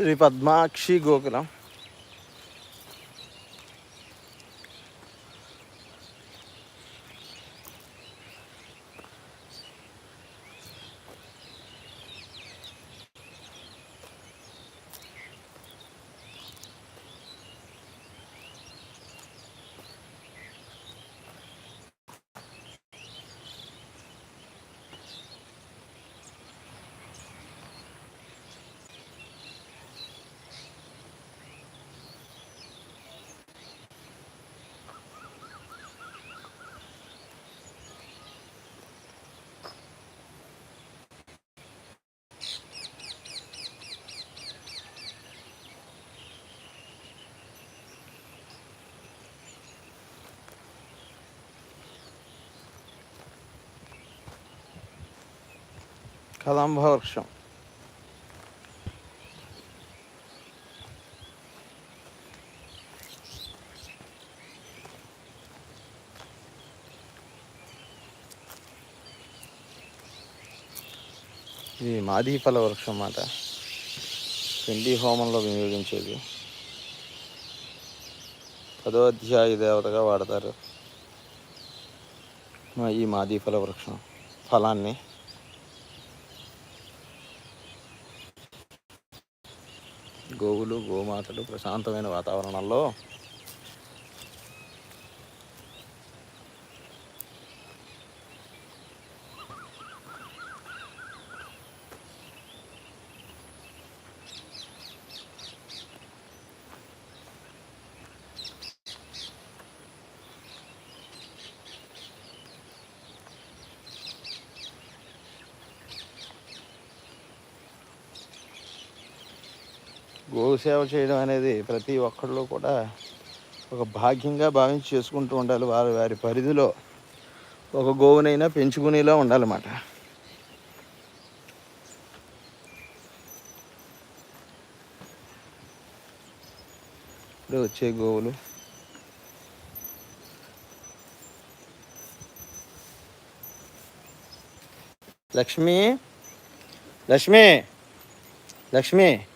శ్రీ పద్మాక్షి గోకులం కదంబ వృక్షం ఇది మాదీఫల వృక్షం అన్నమాట. పిండి హోమంలో వినియోగించేది. పదో అధ్యాయ దేవతగా వాడతారు. మా ఈ మాదీఫల వృక్షం. ఫలాన్ని గోవులు గోమాతలు ప్రశాంతమైన వాతావరణంలో గోవు సేవ చేయడం అనేది ప్రతి ఒక్కళ్ళు కూడా ఒక భాగ్యంగా భావించి చేసుకుంటూ ఉండాలి. వారి వారి పరిధిలో ఒక గోవునైనా పెంచుకునేలా ఉండాలన్నమాట. ఇప్పుడు వచ్చే గోవులు. లక్ష్మి లక్ష్మి లక్ష్మి.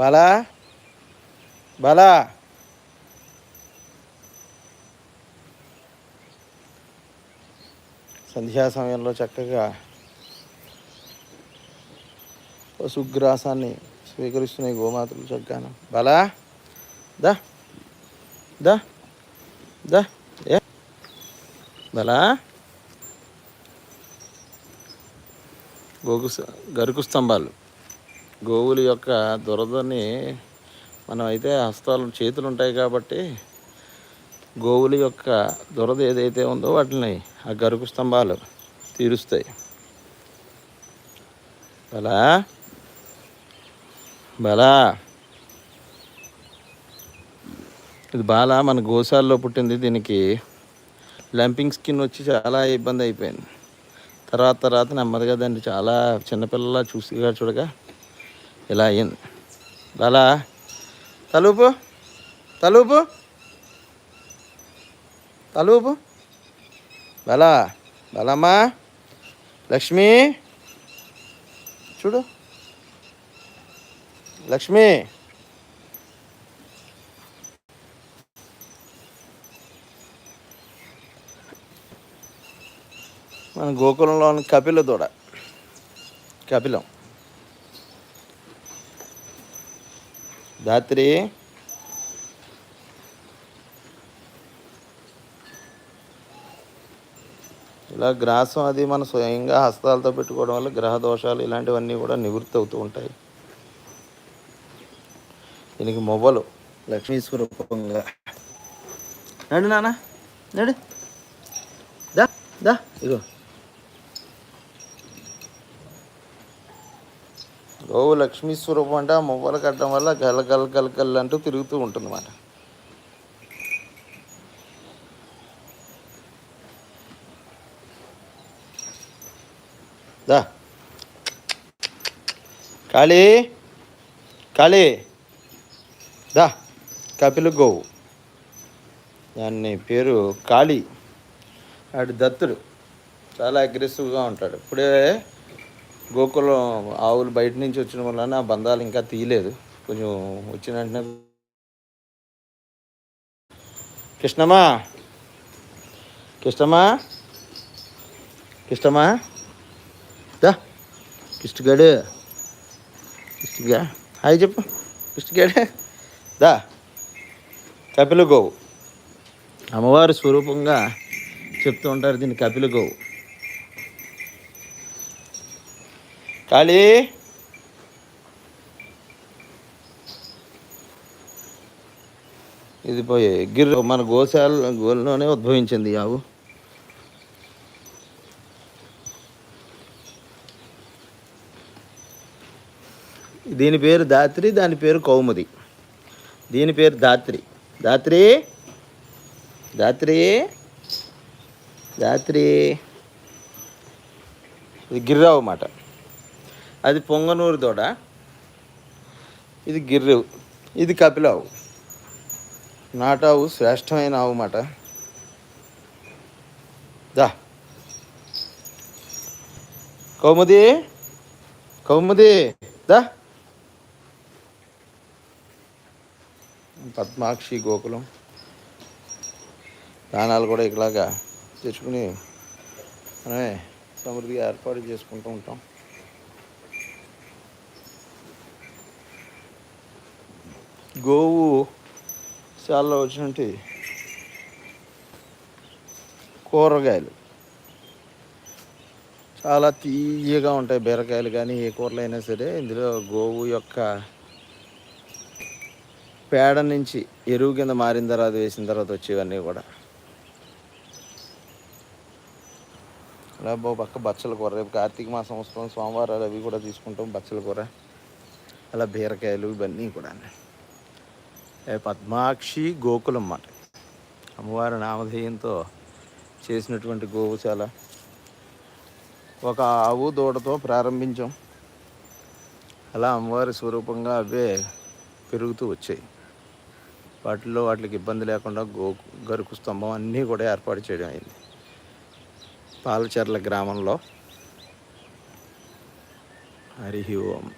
బాలా బాలా. సంధ్యా సమయంలో చక్కగా పశుగ్రాసాన్ని స్వీకరిస్తున్నాయి గోమాతలు చక్కగా. బాలా. దా. దా. దా. ఏ. బలా. గోకు గరుకు స్తంభాలు. గోవుల యొక్క దురదని మనం అయితే హస్తాలు చేతులు ఉంటాయి కాబట్టి గోవుల యొక్క దురద ఏదైతే ఉందో వాటిని ఆ గరుకు స్తంభాలు తీరుస్తాయి. బలా? బలా? ఇది బాల మన గోశాలలో పుట్టింది. దీనికి లంపింగ్ స్కిన్ వచ్చి చాలా ఇబ్బంది అయిపోయింది. తర్వాత తర్వాత నెమ్మదిగా దాన్ని చాలా చిన్నపిల్లలా చూసిగా చూడగా ఇలా అయింది బాలా తలుపు తలుపు తలుపు. బలా బలమ్మా లక్ష్మి చూడు. లక్ష్మి. మన గోకులంలోని కపిల దూడ. కపిలం. ధాత్రి ఇలా గ్రాసం అది మన స్వయంగా హస్తాలతో పెట్టుకోవడం వల్ల గ్రహ దోషాలు ఇలాంటివన్నీ కూడా నివృత్తి అవుతూ ఉంటాయి. దీనికి మొవ్వలు. లక్ష్మీ స్వరూపంగా. నడు నాన్న నడు. దా దా ఇగో గోవు లక్ష్మీ స్వరూపం అంటే ఆ మువ్వలు కట్టడం వల్ల గల గల గల అంటూ తిరుగుతూ ఉంటుంది అన్నమాట దా. కాళీ. కాళీ. దా. కపిల గోవు. దాని పేరు కాళీ. ఆడు దత్తుడు. చాలా అగ్రెసివ్గా ఉంటాడు. ఇప్పుడే గోకులం ఆవులు బయట నుంచి వచ్చిన వలన ఆ బంధాలు ఇంకా తీయలేదు. కొంచెం వచ్చిన వెంటనే కృష్ణమా? కృష్ణమా? కృష్ణమా? దా కిష్టిగాడు కిష్టిగా హాయ్ చెప్పు. కిష్టిగాడు దా. కపిల గోవు అమ్మవారి స్వరూపంగా చెప్తూ ఉంటారు దీన్ని కపిల గోవు కాళీ ఇది పోయే గిర్ర మన గోశాల గోల్లోనే ఉద్భవించింది ఈ ఆవు. దీని పేరు దాత్రి దాని పేరు కౌముది. దీని పేరు దాత్రి దాత్రి దాత్రి దాత్రి ఇది గిర్రావు మాట. అది పొంగనూరు దూడ. ఇది గిర్రు. ఇది కపిలావు. నాటావు శ్రేష్టమైన ఆవు మాట. దా. కౌముది. కౌముది. దా. పద్మాక్షి గోకులం. దానాలు కూడా ఇలాగా తెచ్చుకుని మనమే సమృద్ధిగా ఏర్పాటు చేసుకుంటూ ఉంటాం. గోవు చాలా వచ్చినట్టు కూరగాయలు. చాలా తీయగా ఉంటాయి బీరకాయలు కానీ ఏ కూరలు అయినా సరే ఇందులో గోవు యొక్క పేడ నుంచి ఎరువు కింద మారిన తర్వాత వేసిన తర్వాత వచ్చేవన్నీ కూడా. అలా పక్క బచ్చల కూర. రేపు కార్తీక మాసం వస్తాం సోమవారాలు అవి కూడా తీసుకుంటాం బచ్చల కూర. అలా బీరకాయలు ఇవన్నీ కూడా ఏ పద్మాక్షి గోకులం అన్నమాట అమ్మవారి నామధేయంతో చేసినటువంటి గోవుశాల ఒక ఆవు దూడతో ప్రారంభించాం. అలా అమ్మవారి స్వరూపంగా అవే పెరుగుతూ వచ్చాయి. వాటిల్లో వాటికి ఇబ్బంది లేకుండా గో గరుకు స్తంభం అన్నీ కూడా ఏర్పాటు చేయడం అయింది. పాలచెర్ల గ్రామంలో. హరి ఓం.